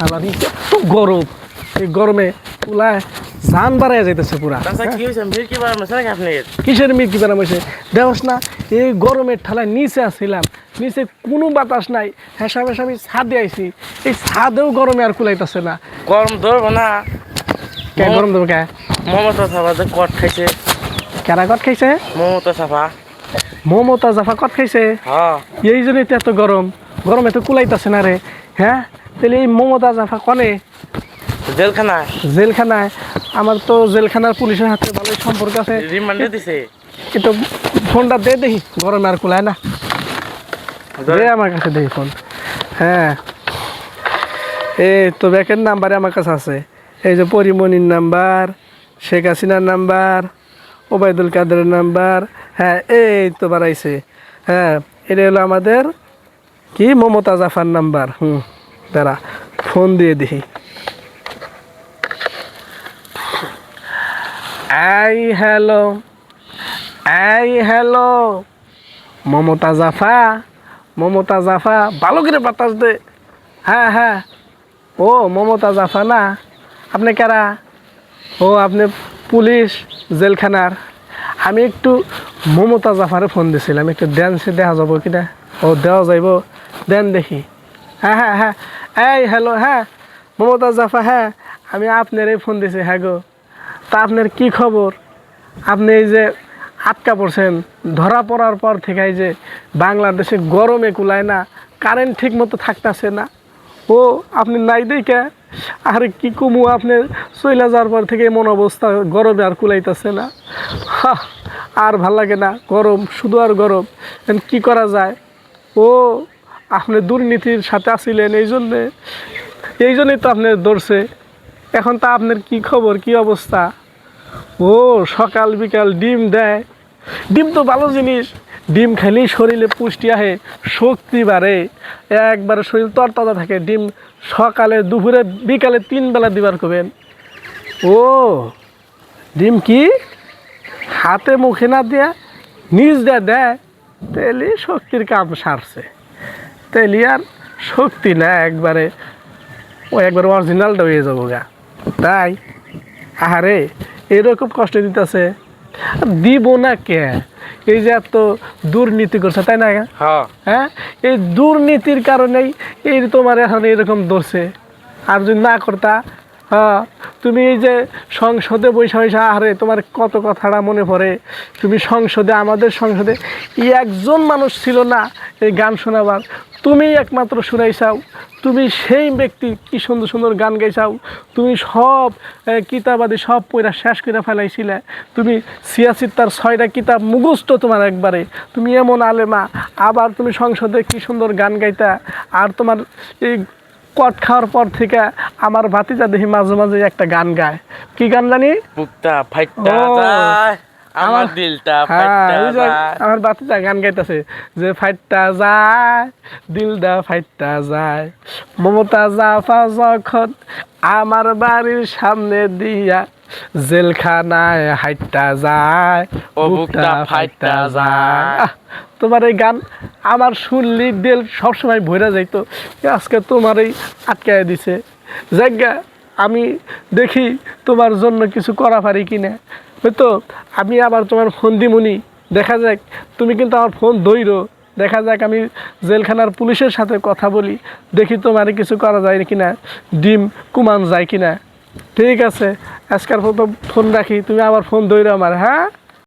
শালারি এত গরম। এই গরমে পুলা জান বাড়ায় যাইতেছে পুরা। মেশে কিসের মির্কি বেড়াম হয়েছে দেওস না এই গরমের ঠালায় নিচে আসছিলাম নিচে কোনো বাতাস নাই। হেসাম হেসামি ছাদে আইছি। এই ছাদেও গরমে আর কুলাইতেছে না। গরম ধরবো না। কে গরম দেবো কে? মমতা সাফা যে কট খাইছে। কেরা কট খাইছে? মমতা সাফা মমতা জাফা কট খাইছে? হ্যাঁ। এই জন্যই তো এত গরম। গরমে তো কুলাইতেছে না রে। হ্যাঁ? তাহলে এই মমতা জাফা কনে? জেলখানা জেলখানায়। আমার তো জেলখানার পুলিশের হাতে ভালোই সম্পর্ক আছে। রিমান্ডে দিছে। কিন্তু ফোনটা দে দেখি গরমে আর কুলায় না। দে আমার কাছে দেখি ফোন। হ্যাঁ। এই তো ব্যাকের নাম্বারে আমার কাছে আছে। এই যে পরিমণির নাম্বার শেখ হাসিনার নাম্বার ওবায়দুল কাদের নাম্বার হ্যাঁ এই তো বাড়াইছে। হ্যাঁ এটা হলো আমাদের কি? মমতা জাফার নাম্বার। হুম। দাঁড়া ফোন দিয়ে দেখি। এই হ্যালো এই হ্যালো, মমতা জাফা মমতা জাফা, ভালো করে বাতাস দে। হ্যাঁ হ্যাঁ। ও, মমতা জাফা না। আপনি কারা? ও, আপনি পুলিশ, জেলখানার। আমি একটু মমতা জাফারে ফোন দিছিলাম, একটু ড্যান্সে দেখা যাব কিনা। ও, দেওয়া যাইব। দেন দেখি। হ্যাঁ হ্যাঁ হ্যাঁ। এই হ্যালো হ্যাঁ। মমতা জাফা হ্যাঁ। আমি আপনারই ফোন দিয়েছি হ্যাঁ গো। তা আপনার কি খবর? আপনি এই যে আটকা পড়ছেন, ধরা পড়ার পর থেকে এই যে বাংলাদেশে গরমে কুলায় না কারেন্ট ঠিক মতো থাকতেছে না। ও, আপনি নাই দেখে? আরে কি কুমু আপনি? চইলা যাওয়ার পর থেকে এমন অবস্থা, গরমে আর কুলাইতেছে না। আর ভালো লাগে না, গরম, শুধু আর গরম। কি করা যায়? ও আপনি দুর্নীতির সাথে আসিলেন, এই জন্যে, এই জন্যই তো আপনার ধরছে। এখন তা আপনার কি খবর, কি অবস্থা? ও, সকাল বিকাল ডিম দেয়। ডিম তো ভালো জিনিস, ডিম খেলেই শরীরে পুষ্টি আহে, শক্তি বাড়ে। একবারে শরীর তরতাজা থাকে, ডিম সকালে, দুপুরে, বিকালে তিন বেলা দিবার করবেন। ও, ডিম কি? হাতে মুখে না দিয়া, নিজ দেয়া দেয় তেলি শক্তির কাম সারছে। তেলি আর শক্তি না একবারে ও একবার অরিজিনালটা হয়ে যাব গা। তাই আহারে এরকম কষ্ট দিতেছে। দিব না কে? এই যে এত দুর্নীতি করছে তাই না হ্যাঁ। হ্যাঁ? এই দুর্নীতির কারণেই এই তোমার এখন এরকম ধরছে। আর যদি না করতা হ্যাঁ তুমি এই যে সংসদে বৈশা বৈশা, আরে তোমার কত কথাটা মনে পড়ে? তুমি সংসদে, আমাদের সংসদে একজন মানুষ ছিল না এই গান শোনাবার। তুমি একমাত্র শুনাইছাও তুমি সেই ব্যক্তি, কি সুন্দর সুন্দর গান গাইছাও। তুমি সব কিতাবাদি সব পড়া শেষ করে ফেলাইছিলে। তুমি সিয়াসির তার ছয়টা কিতাব মুখস্থ তোমার একবারে। তুমি এমন আলেমা। আবার তুমি সংসদে কি সুন্দর গান গাইতা। আর তোমার এই কট খাওয়ার পর থেকে আমার ভাতিজা দেখি মাঝে মাঝে একটা গান গায়। কি গান জানি? বুকটা ফাইটটা আমার দিলটা হ্যাঁ যে আমার বাতিটা গান গাইতেছে যে ফাইটটা যায় দিলটা ফাইটটা যায়। মমতা জাফা যখন আমার বাড়ির সামনে দিয়া জেলখানায় হাইটটা যায় ও বুকটা ফাইটটা যায়। তোমার এই গান আমার শুনলি দিল সবসময় ভরে যাইতো। আজকে তোমার এই আটকায় দিছে। জায়গা আমি দেখি তোমার জন্য কিছু করা পারি কি না। হয়তো আমি আবার তোমার ফোন দিমুনি। দেখা যাক তুমি কিন্তু আমার ফোন ধইরো। দেখা যাক আমি জেলখানার পুলিশের সাথে কথা বলি। দেখি তোমার কিছু করা যায় কিনা ডিম কুমান যায় কিনা ঠিক আছে আজকাল ফোন ফোন রাখি তুমি আবার ফোন ধরে আমার হ্যাঁ?